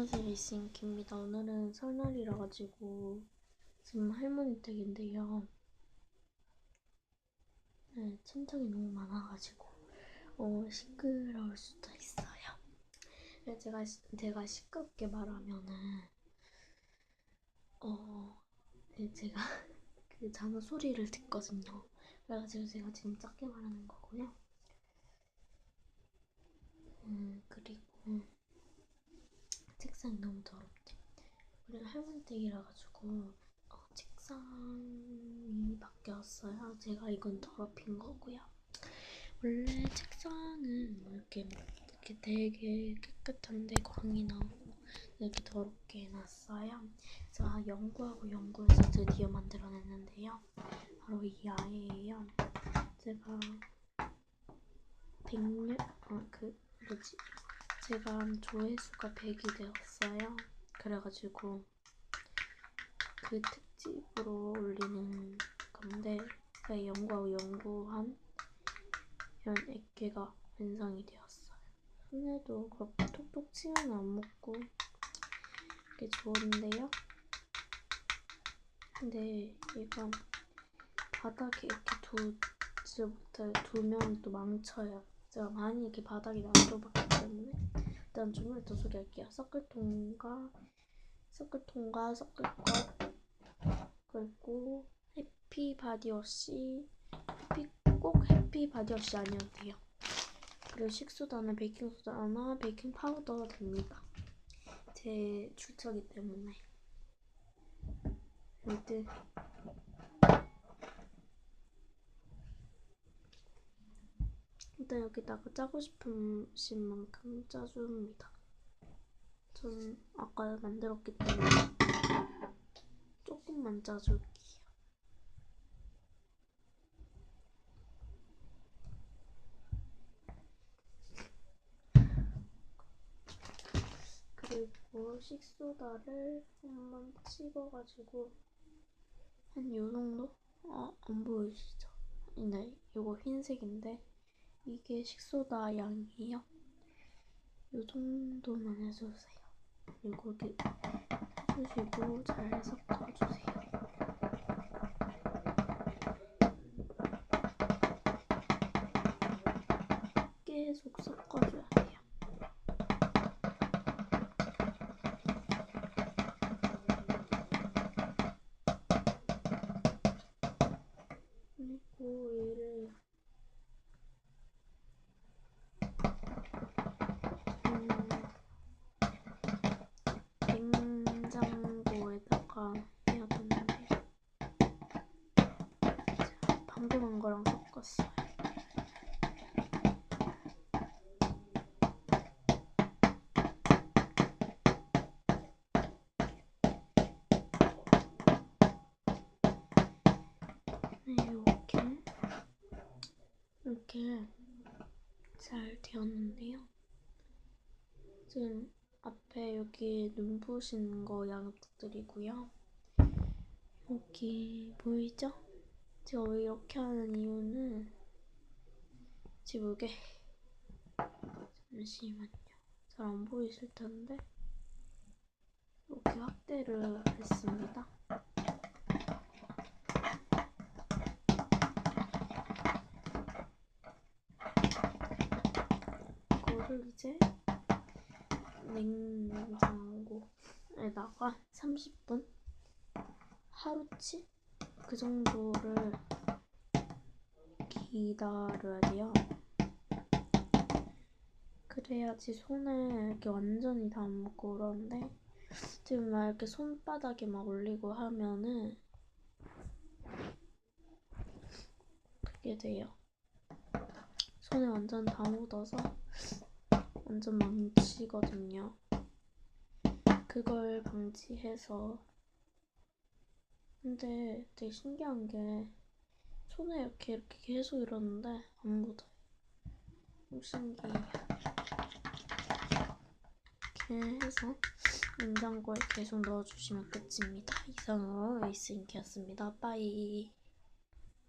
안녕하세요 이스인키입니다. 오늘은 설날이라 가지고 지금 할머니 댁인데요. 네, 친척이 너무 많아가지고 어, 시끄러울 수도 있어요. 네, 제가 시- 제가 시끄럽게 말하면은 어 네, 제가 그 자는 소리를 듣거든요. 그래가지고 제가 지금 작게 말하는 거고요. 음 그리고 책상이 너무 더럽대. 우리는 할머니 댁이라 가지고 어, 책상이 바뀌었어요. 제가 이건 더럽힌 거고요. 원래 책상은 뭐 이렇게 이렇게 되게 깨끗한데 광이 나오고 이렇게 더럽게 해놨어요. 제가 연구하고 연구해서 드디어 만들어냈는데요. 바로 이 아이예요. 제가 백년 어그 뭐지 제가 조회수가 100이 되었어요. 그래가지고 그 특집으로 올리는 건데 제가 연구하고 연구한 이런 액계가 완성이 되었어요. 손에도 그렇게 톡톡 치면 안 먹고 이게 좋은데요. 근데 이건 바닥에 이렇게 두지 못해 두면 또 망쳐요. 제가 많이 이렇게 바닥에 놔둬봤기 때문에 일단 주문했던 소리 할게요. 섞을통과 섞을통과 섞을것 그리고 해피 바디워시 해피 꼭 해피 바디워시 아니어도 돼요. 그리고 식소다나 베이킹소다나 베이킹 파우더 됩니다. 제 출처기 때문에 일단 일단 여기다가 짜고 싶으신 만큼 짜줍니다. 전 아까 만들었기 때문에 조금만 짜줄게요. 그리고 식소다를 한번 찍어가지고 한 요 정도? 아, 안 보이시죠? 네, 이거 흰색인데 이게 식소다 양이에요. 요 정도만 해주세요. 그리고 이렇게 해주시고 잘 섞어주세요. 계속 섞어줘야 돼요. 이렇게 잘 되었는데요. 지금 앞에 여기 눈부신 거 양해 부탁드리고요. 여기 보이죠? 제가 왜 이렇게 하는 이유는 지금 이게 잠시만요. 잘 안 보이실 텐데 이렇게 확대를 했습니다. 이제 냉장고에다가 30분 하루치 그 정도를 기다려야 돼요. 그래야지 손을 이렇게 완전히 먹고 그러는데 지금 막 이렇게 손바닥에 막 올리고 하면은 그게 돼요. 손에 완전 다 묻어서 완전 망치거든요. 그걸 방지해서 근데 되게 신기한 게 손에 이렇게 이렇게 계속 이러는데 안 묻어요. 좀 신기해요. 이렇게 해서 냉장고에 계속 넣어주시면 끝입니다. 이상으로 에이스인키였습니다. 빠이.